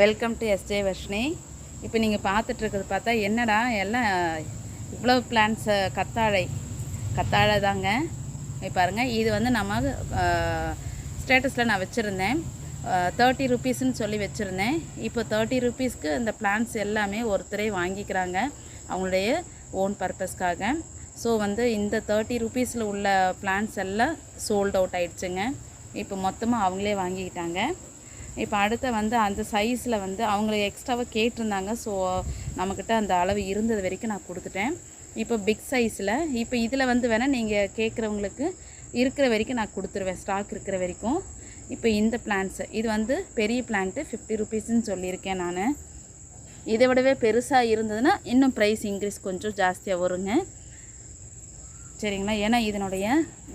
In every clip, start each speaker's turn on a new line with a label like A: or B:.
A: Welcome to SJ Varshini இப்போ நீங்கள் பார்த்துட்ருக்கிறது பார்த்தா என்னடா எல்லாம் இவ்வளோ பிளான்ஸ் கத்தாழை. கத்தாழை தாங்க பாருங்கள் இது வந்து நம்ம ஸ்டேட்டஸில் நான் வச்சுருந்தேன். தேர்ட்டி ருபீஸ்ன்னு சொல்லி வச்சுருந்தேன். இப்போ தேர்ட்டி ருபீஸ்க்கு இந்த பிளான்ஸ் எல்லாமே ஒருத்தரே வாங்கிக்கிறாங்க. அவங்களுடைய ஓன் பர்பஸ்க்காக ஸோ வந்து இந்த தேர்ட்டி ருபீஸில் உள்ள பிளான்ஸ் எல்லாம் சோல்ட் அவுட் ஆகிடுச்சுங்க இப்போ மொத்தமாக அவங்களே வாங்கிக்கிட்டாங்க. இப்போ அடுத்த வந்து அந்த சைஸில் வந்து அவங்கள எக்ஸ்ட்ராவாக கேட்டிருந்தாங்க. ஸோ நம்மக்கிட்ட அந்த அளவு இருந்தது வரைக்கும் நான் கொடுத்துட்டேன். இப்போ பிக் சைஸில் இப்போ இதில் வந்து வேணால் நீங்கள் கேட்குறவங்களுக்கு இருக்கிற வரைக்கும் நான் கொடுத்துருவேன். ஸ்டாக் இருக்கிற வரைக்கும். இப்போ இந்த பிளான்ஸு இது வந்து பெரிய பிளான்ட்டு ஃபிஃப்டி ருபீஸ்ன்னு சொல்லியிருக்கேன் நான். இதை விடவே பெருசாக இருந்ததுன்னா இன்னும் ப்ரைஸ் இன்க்ரீஸ் கொஞ்சம் ஜாஸ்தியாக வருங்க. சரிங்களா? ஏன்னா இதனுடைய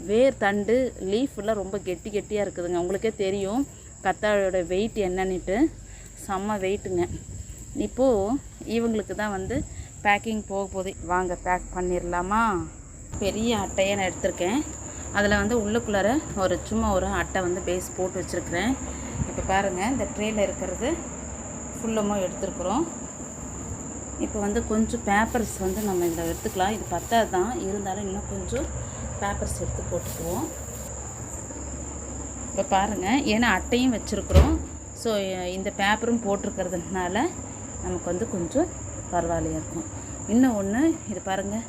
A: வேர் தண்டு லீஃபெல்லாம் ரொம்ப கெட்டி கெட்டியாக இருக்குதுங்க. உங்களுக்கே தெரியும். கத்தாழோட வெயிட் என்னன்னுட்டு செம்ம வெயிட்டுங்க இப்போது இவங்களுக்கு தான் வந்து பேக்கிங் போக போதே வாங்க பேக் பண்ணிடலாமா பெரிய அட்டையை நான் எடுத்திருக்கேன். அதில் வந்து உள்ளுக்குள்ளார ஒரு சும்மா ஒரு அட்டை வந்து பேஸ் போட்டு வச்சுருக்கிறேன். இப்போ பாருங்கள் இந்த ட்ரேயில் இருக்கிறது ஃபுல்லமாக எடுத்துருக்குறோம். இப்போ வந்து கொஞ்சம் பேப்பர்ஸ் வந்து நம்ம இதில் எடுத்துக்கலாம். இது பத்தாது தான். இருந்தாலும் இன்னும் கொஞ்சம் பேப்பர்ஸ் எடுத்து போட்டுக்குவோம். இப்போ பாருங்கள் ஏன்னா அட்டையும் வச்சுருக்குறோம். ஸோ இந்த பேப்பரும் போட்டிருக்கிறதுனால நமக்கு வந்து கொஞ்சம் பரவாயில்லையாக இருக்கும். இன்னும் ஒன்று இது பாருங்கள்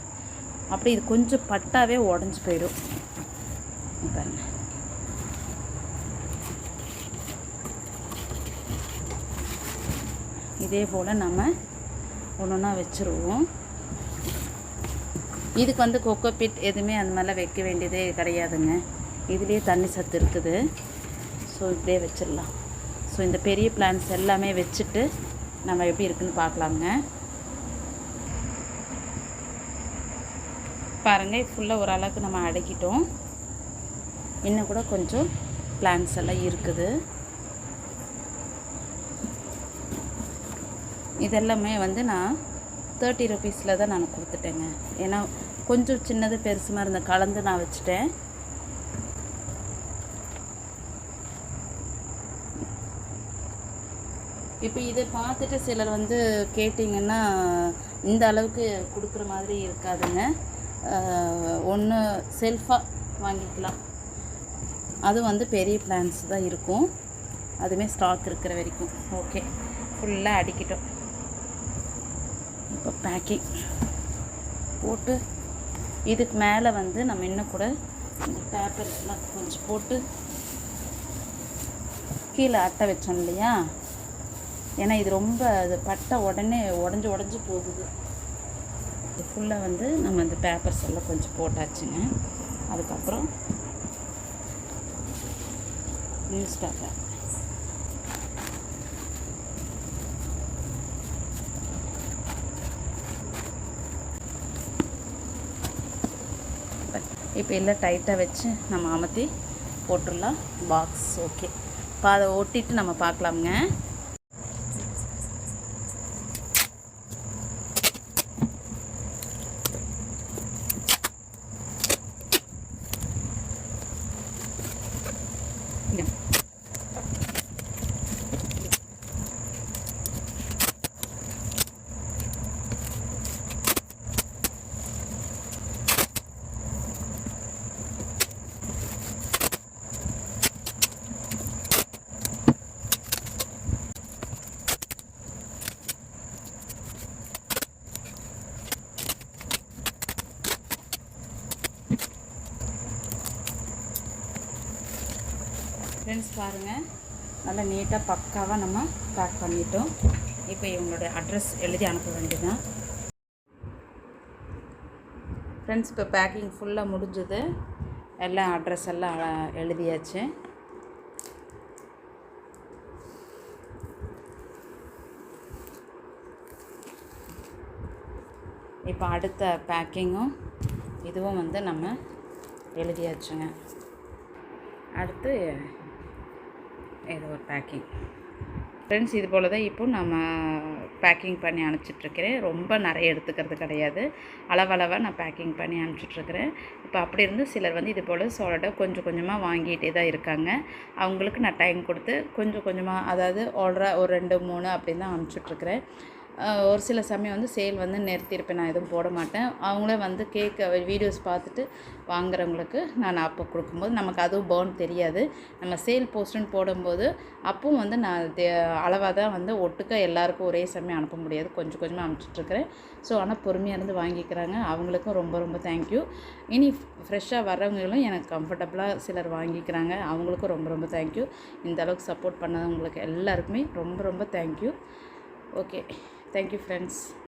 A: அப்படி இது கொஞ்சம் பட்டாவே உடஞ்சி போயிடும். பாருங்கள் இதே போல் நம்ம ஒன்று ஒன்றா வச்சுருவோம். இதுக்கு வந்து கொக்கோ பிட் எதுவுமே அந்த மாதிரிலாம் வைக்க வேண்டியதே கிடையாதுங்க. இதுலேயே தண்ணி சத்து இருக்குது. ஸோ இப்படியே வச்சிடலாம் ஸோ இந்த பெரிய பிளான்ஸ் எல்லாமே வச்சுட்டு நம்ம எப்படி இருக்குன்னு பார்க்கலாங்க பாருங்கள் ஃபுல்லாக ஓரளவுக்கு நம்ம அடக்கிட்டோம். இன்னும் கூட கொஞ்சம் பிளான்ஸ் எல்லாம் இருக்குது. இதெல்லாமே வந்து நான் தேர்ட்டி ருபீஸில் தான் நான் கொடுத்துட்டேங்க. ஏன்னா கொஞ்சம் சின்னது பெருசுமாக இருந்த கலந்து நான் வச்சுட்டேன். இப்போ இதை பார்த்துட்டு சிலர் வந்து கேட்டிங்கன்னா இந்த அளவுக்கு கொடுக்குற மாதிரி இருக்காதுங்க. ஒன்று செல்ஃபாக வாங்கிக்கலாம். அது வந்து பெரிய பிளான்ஸ் தான் இருக்கும். அதுவுமே ஸ்டாக் இருக்கிற வரைக்கும். ஓகே ஃபுல்லாக அடிக்கிட்டோம். இப்போ பேக்கிங் போட்டு இதுக்கு மேலே வந்து நம்ம இன்னும் கூட இந்த பேப்பர்ஸ்லாம் கொஞ்சம் போட்டு கீழே அட்டை வச்சோம் இல்லையா? ஏன்னா இது ரொம்ப அது பட்ட உடனே உடஞ்சி உடஞ்சி போகுது. இது ஃபுல்லாக வந்து நம்ம இந்த பேப்பர்ஸ் எல்லாம் கொஞ்சம் போட்டாச்சுங்க. அதுக்கப்புறம் நியூஸ் பேப்பர் இப்போ எல்லாம் டைட்டாக வச்சு நம்ம அமர்த்தி போட்டுடலாம். பாக்ஸ் ஓகே இப்போ அதை ஒட்டிட்டு நம்ம பார்க்கலாமுங்க. ஃப்ரெண்ட்ஸ் பாருங்கள் நல்லா நீட்டாக பக்காவாக நம்ம பேக் பண்ணிட்டோம். இப்போ இவங்களுடைய அட்ரஸ் எழுதி அனுப்ப வேண்டியதுதான். ஃப்ரெண்ட்ஸ் இப்போ பேக்கிங் ஃபுல்லாக முடிஞ்சது. எல்லாம் அட்ரஸ் எல்லாம் எழுதியாச்சு. இப்போ அடுத்த பேக்கிங்கும் இதுவும் வந்து நம்ம எழுதியாச்சுங்க. அடுத்து இது ஒரு பேக்கிங் ஃப்ரெண்ட்ஸ் இது போல் தான் இப்போ நம்ம பேக்கிங் பண்ணி அனுப்பிச்சிட்ருக்கிறேன் ரொம்ப நிறைய எடுத்துக்கிறது கிடையாது. அளவளவாக நான் பேக்கிங் பண்ணி அனுப்பிச்சிட்ருக்கிறேன் இப்போ அப்படி இருந்து சிலர் வந்து இது போல் சாலிடாக கொஞ்சம் கொஞ்சமாக வாங்கிட்டே தான் இருக்காங்க. அவங்களுக்கு நான் டைம் கொடுத்து கொஞ்சம் கொஞ்சமாக அதாவது ஆர்டராக ஒரு ரெண்டு மூணு அப்படின்னு தான் அனுப்பிச்சிட்ருக்கிறேன் ஒரு சில சமயம் வந்து சேல் வந்து நிறுத்தியிருப்பேன். நான் எதுவும் போட மாட்டேன். அவங்களே வந்து கேக் வீடியோஸ் பார்த்துட்டு வாங்குறவங்களுக்கு நான் அப்போ கொடுக்கும்போது நமக்கு அதுவும் பேர்ன் தெரியாது. நம்ம சேல் போஸ்ட்டுன்னு போடும்போது அப்பவும் வந்து நான் அளவாக தான் வந்து ஒட்டுக்க எல்லாருக்கும் ஒரே சமயம் அனுப்ப முடியாது. கொஞ்சம் கொஞ்சமாக அனுப்பிச்சிட்ருக்கிறேன். ஸோ ஆனால் பொறுமையாக இருந்து வாங்கிக்கிறாங்க. அவங்களுக்கும் ரொம்ப ரொம்ப தேங்க்யூ இனி ஃப்ரெஷ்ஷாக வர்றவங்களும் எனக்கு கம்ஃபர்டபுளாக சிலர் வாங்கிக்கிறாங்க. அவங்களுக்கும் ரொம்ப ரொம்ப தேங்க்யூ இந்த அளவுக்கு சப்போர்ட் பண்ணவங்களுக்கு எல்லாருக்குமே ரொம்ப ரொம்ப தேங்க்யூ ஓகே தேங்க்யூ ஃப்ரெண்ட்ஸ்